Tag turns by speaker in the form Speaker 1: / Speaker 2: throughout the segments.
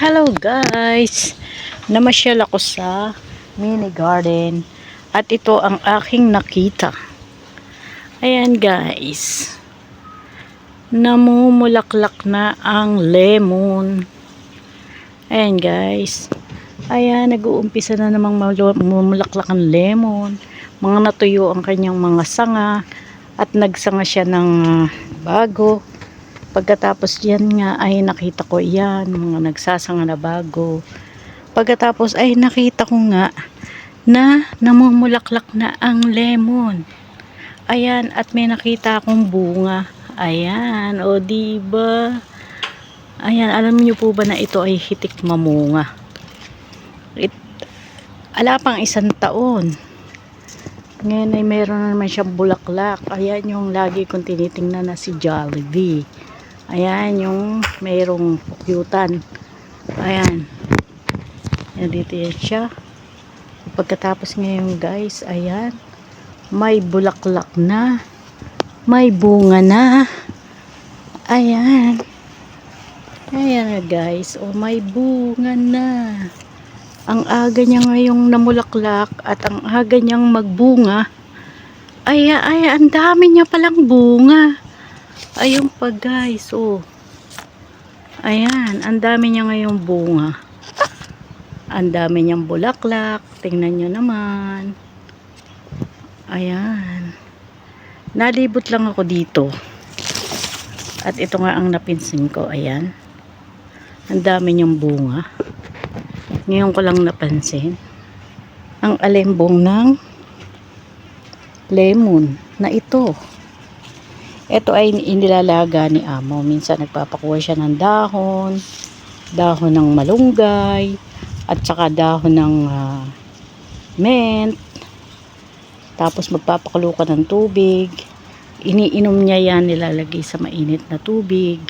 Speaker 1: Hello guys! Namasyal ako sa mini garden at ito ang aking nakita. Ayan guys. Namumulaklak na ang lemon. Ayan guys. Ayan, nag-uumpisa na namang mamulaklak ang lemon. Mga natuyo ang kanyang mga sanga at nagsanga siya ng bago. Pagkatapos yan nga ay nakita ko yan, mga nagsasanga na bago. Pagkatapos ay nakita ko nga na namumulaklak na ang lemon. Ayan, at may nakita akong bunga. Ayan, o di ba? Ayan, alam niyo po ba na ito ay hitik mamunga? It, ala pang isang taon. Ngayon ay meron na naman siyang bulaklak. Ayan yung lagi kong tinitingnan na si Jollibee. Ayan yung mayroong pukyutan. Ayan. Ayan dito yan siya. Pagkatapos ngayon guys, ayan. May bulaklak na. May bunga na. Ayan. Ayan na guys. O may bunga na. Ang aga niya ngayong namulaklak at ang aga niyang magbunga. Ay, ay, ang dami niya palang bunga. Ayun pa guys, oh. Ayan, ang dami niya ngayong bunga. Ang dami niyang bulaklak. Tingnan niyo naman. Ayan. Nalibot lang ako dito. At ito nga ang napinsin ko. Ayan. Ang dami niyang bunga. Ngayon ko lang napansin. Ang alembong ng lemon na ito. Ito ay inilalaga ni amo. Minsan nagpapakuha siya ng dahon, dahon ng malunggay, at saka dahon ng ah, mint. Tapos magpapakulo ka ng tubig. Iniinom niya yan, nilalagay sa mainit na tubig.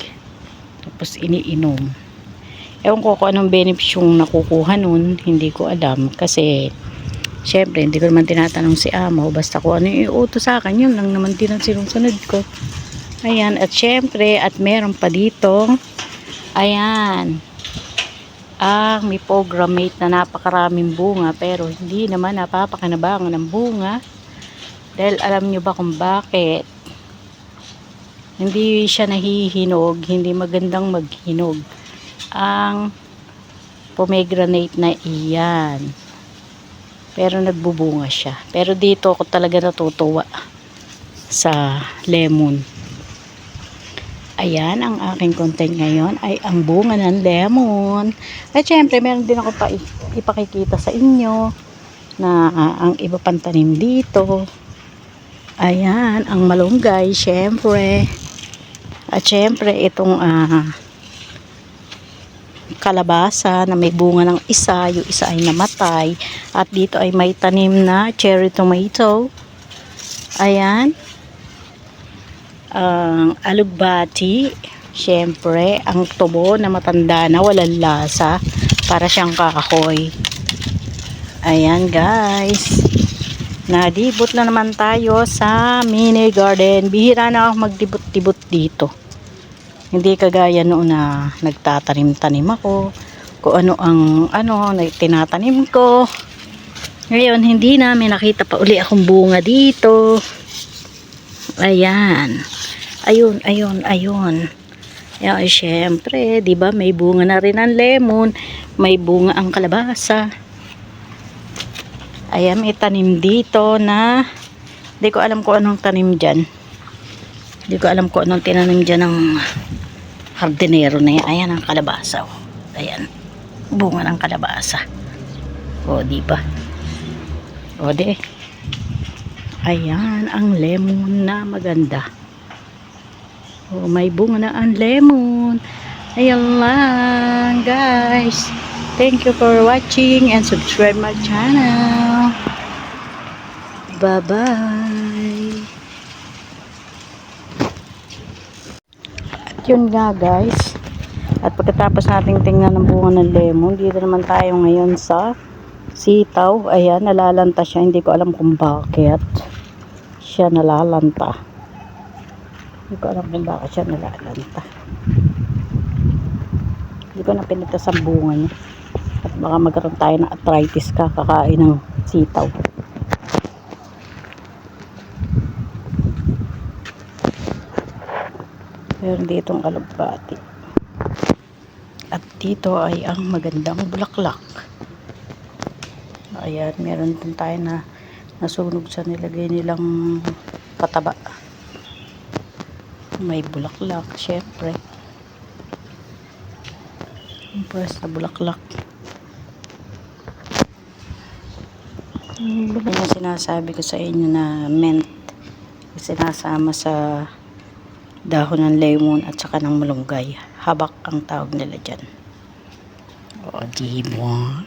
Speaker 1: Tapos iniinom. Ewan ko kung anong benefits yung nakukuha nun. Hindi ko alam. Kasi, syempre, hindi ko naman tinatanong si amo. Basta kung ano yung iuto sa akin, yun lang naman sinusunod ko. Ayan, at syempre, at meron pa dito, ayan, ang may programmate na napakaraming bunga, pero hindi naman napapakinabangan ng bunga. Dahil alam nyo ba kung bakit? Hindi siya nahihinog, hindi magandang maghinog. Ang pomegranate na iyan. Pero nagbubunga siya. Pero dito ako talaga natutuwa sa lemon. Ayan, ang aking content ngayon ay ang bunga ng lemon. At syempre, meron din ako pa ipakikita sa inyo na ah, ang iba pang tanim dito. Ayan, ang malunggay, syempre. At syempre, itong ah, kalabasa na may bunga ng isa, yung isa ay namatay. At dito ay may tanim na cherry tomato. Ayan ang alugbati, syempre, ang tubo na matanda na walang lasa, para siyang kahoy. Ayan guys. Nadibot na naman tayo sa mini garden. Bihira na ako magdibot-dibot dito. Hindi kagaya noon na nagtatanim-tanim ako. Kung ano ang ano, na tinatanim ko. Ngayon, hindi namin nakita pa uli akong bunga dito. Ayan. Ayun, ayun, ayun. Ayan, syempre, di ba may bunga na rin ang lemon, may bunga ang kalabasa. Ayan, may tanim dito na, di ko alam kung anong tanim dyan. Di ko alam kung anong tinanim dyan ng hardinero na yan. Ayan ang kalabasa. Oh. Ayan, bunga ng kalabasa. O, di ba? O, di. Ayan, ang lemon na maganda. Oh, may bunga na ang lemon. Ayan lang, guys. Thank you for watching and subscribe my channel. Bye-bye. Yun nga, guys. At pagkatapos nating tingnan ng bunga ng lemon, dito naman tayo ngayon sa sitaw. Ayan, nalalanta siya. Hindi ko alam kung bakit siya nalalanta. Hindi ko alam kung bakit siya nalalanta. Hindi ko na pinitas ang bunga niya. At baka magkaroon tayo ng arthritis ka kakain ng sitaw. Meron dito ang alagbati. At dito ay ang magandang bulaklak. Ayan, meron din tayo na nasunog sa nilagay nilang pataba. May bulaklak, syempre. Ang press na bulaklak. Ba yung sinasabi ko sa inyo na mint sinasama sa dahon ng lemon at saka ng malunggay. Habak ang tawag nila dyan. O, di mo.